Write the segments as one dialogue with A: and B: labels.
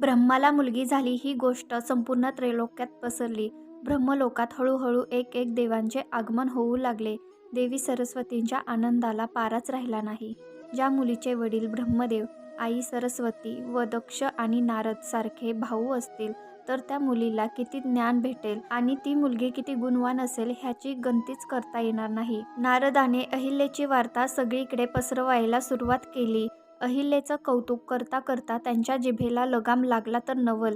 A: ब्रह्माला मुलगी झाली ही गोष्ट संपूर्ण त्रैलोक्यात पसरली. ब्रह्मलोकात हळूहळू एक एक देवांचे आगमन होऊ लागले. देवी सरस्वतींच्या आनंदाला पाराच राहिला नाही. ज्या मुलीचे वडील ब्रह्मदेव आई सरस्वती व दक्ष आणि नारद सारखे भाऊ असतील तर त्या मुलीला किती ज्ञान भेटेल आणि ती मुलगी किती गुणवान असेल ह्याची गणतीच करता येणार नाही. नारदाने अहिल्याची वार्ता सगळीकडे पसरवायला सुरुवात केली. अहिल्याचं कौतुक करता करता त्यांच्या जिभेला लगाम लागला तर नवल.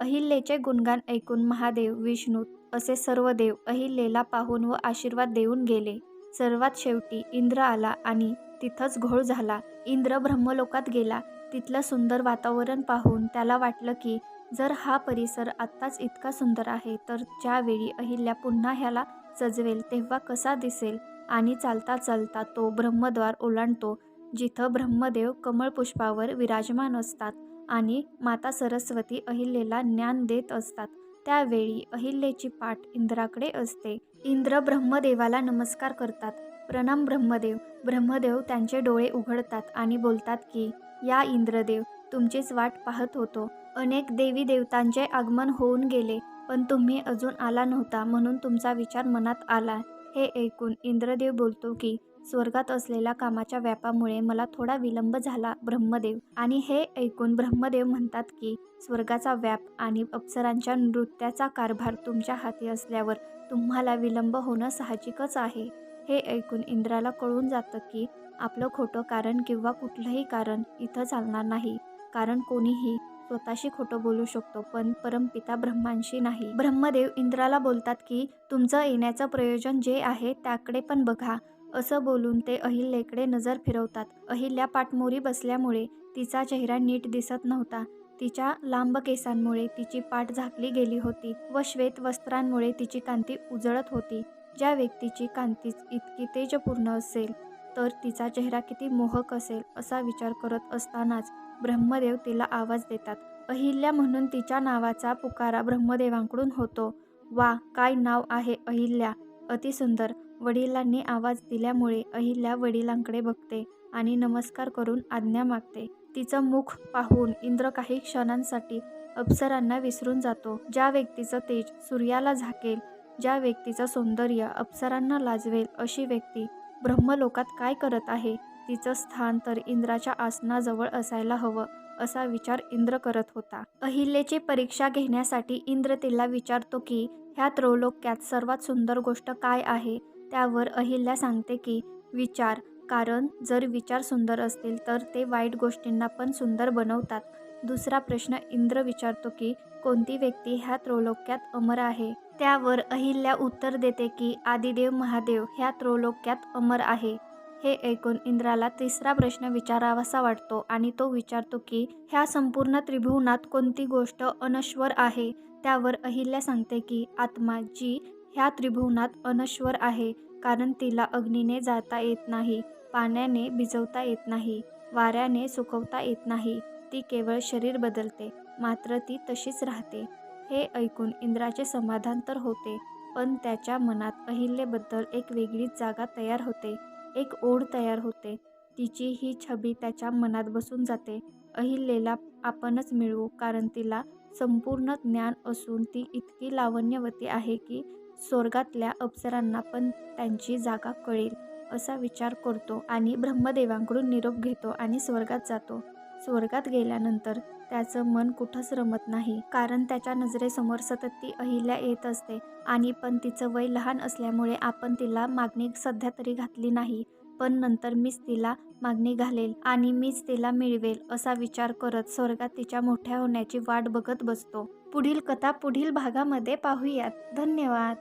A: अहिल्याचे गुणगान ऐकून महादेव विष्णू असे सर्व देव अहिल्याला पाहून व आशीर्वाद देऊन गेले. सर्वात शेवटी इंद्र आला आणि तिथंच घोळ झाला. इंद्र ब्रह्मलोकात गेला. तिथलं सुंदर वातावरण पाहून त्याला वाटलं की जर हा परिसर आत्ताच इतका सुंदर आहे तर ज्यावेळी अहिल्या पुन्हा ह्याला सजवेल तेव्हा कसा दिसेल? आणि चालता चालता तो ब्रह्मद्वार ओलांडतो. जिथं ब्रह्मदेव कमळपुष्पावर विराजमान असतात आणि माता सरस्वती अहिल्येला ज्ञान देत असतात. त्यावेळी अहिल्याची पाठ इंद्राकडे असते. इंद्र ब्रह्मदेवाला नमस्कार करतात. प्रणाम ब्रह्मदेव. ब्रह्मदेव त्यांचे डोळे उघडतात आणि बोलतात की या इंद्रदेव तुमचीच वाट पाहत होतो. अनेक देवी देवतांचे आगमन होऊन गेले पण तुम्ही अजून आला नव्हता म्हणून तुमचा विचार मनात आला. हे ऐकून इंद्रदेव बोलतो की स्वर्गात असलेल्या कामाच्या व्यापामुळे मला थोडा विलंब झाला ब्रह्मदेव. आणि हे ऐकून ब्रह्मदेव म्हणतात की स्वर्गाचा व्याप आणि अप्सरांच्या नृत्याचा कारभार तुमच्या हाती असल्यावर तुम्हाला विलंब होणं साहजिकच आहे. हे ऐकून इंद्राला कळून जातं की आपलं खोटं कारण किंवा कुठलंही कारण इथं चालणार नाही. कारण कोणीही स्वतःशी खोटं बोलू शकतो पण परमपिता ब्रह्मांशी नाही. ब्रह्मदेव इंद्राला बोलतात की तुमचं येण्याचं प्रयोजन जे आहे त्याकडे पण बघा. असं बोलून ते अहिल्याकडे नजर फिरवतात. अहिल्या पाठमोरी बसल्यामुळे तिचा चेहरा नीट दिसत नव्हता. तिच्या लांब केसांमुळे तिची पाठ झाकली गेली होती व श्वेत वस्त्रांमुळे तिची कांती उजळत होती. ज्या व्यक्तीची कांतीच इतकी तेजपूर्ण असेल तर तिचा चेहरा किती मोहक असेल असा विचार करत असतानाच ब्रह्मदेव तिला आवाज देतात. अहिल्या म्हणून तिच्या नावाचा पुकारा ब्रह्मदेवांकडून होतो. वा काय नाव आहे अहिल्या? अतिसुंदर वडिलांनी आवाज दिल्यामुळे अहिल्या वडिलांकडे बघते आणि नमस्कार करून आज्ञा मागते. तिचं मुख पाहून इंद्र काही क्षणांसाठी अप्सरांना विसरून जातो. ज्या व्यक्तीचं तेज सूर्याला झाकेल ज्या व्यक्तीचं सौंदर्य अप्सरांना लाजवेल अशी व्यक्ती ब्रह्मलोकात काय करत आहे? तिचं स्थान तर इंद्राच्या आसनाजवळ असायला हवं असा विचार इंद्र करत होता. अहिल्याची परीक्षा घेण्यासाठी इंद्र तिला विचारतो की ह्या त्रैलोक्यात सर्वात सुंदर गोष्ट काय आहे? त्यावर अहिल्या सांगते की विचार कारण जर विचार सुंदर असतील तर ते वाईट गोष्टींना पण सुंदर बनवतात. दुसरा प्रश्न इंद्र विचारतो की कोणती व्यक्ती ह्या त्रैलोक्यात अमर आहे? त्यावर अहिल्या उत्तर देते की आदिदेव महादेव ह्या त्रैलोक्यात अमर आहे. हे ऐकून इंद्राला तिसरा प्रश्न विचारावासा वाटतो आणि तो विचारतो की ह्या संपूर्ण त्रिभुवनात कोणती गोष्ट अनश्वर आहे? त्यावर अहिल्या सांगते की आत्मा जी ह्या त्रिभुवनात अनश्वर आहे कारण तिला अग्नीने जाता येत नाही पाण्याने भिजवता येत नाही वाऱ्याने सुकवता येत नाही ती केवळ शरीर बदलते मात्र ती तशीच राहते. हे ऐकून इंद्राचे समाधान तर होते पण त्याच्या मनात अहिल्याबद्दल एक वेगळीच जागा तयार होते एक ओढ तयार होते. तिची ही छबी त्याच्या मनात बसून जाते. अहिल्याला आपणच मिळवू कारण तिला संपूर्ण ज्ञान असून ती इतकी लावण्यवती आहे की स्वर्गातल्या अप्सरांना पण त्यांची जागा कळेल असा विचार करतो आणि ब्रह्मदेवांकडून निरोप घेतो आणि स्वर्गात जातो. स्वर्गात गेल्यानंतर त्याचं मन कुठंच रमत नाही कारण त्याच्या नजरेसमोर सतत ती अहिल्या येत असते आणि पण तिचं वय लहान असल्यामुळे आपण तिला मागणी सध्या तरी घातली नाही पण नंतर मीच तिला मागणी घालेल आणि मीच तिला मिळवेल असा विचार करत स्वर्गात तिच्या मोठ्या होण्याची वाट बघत बसतो. पुढील कथा पुढील भागामध्ये पाहूयात. धन्यवाद.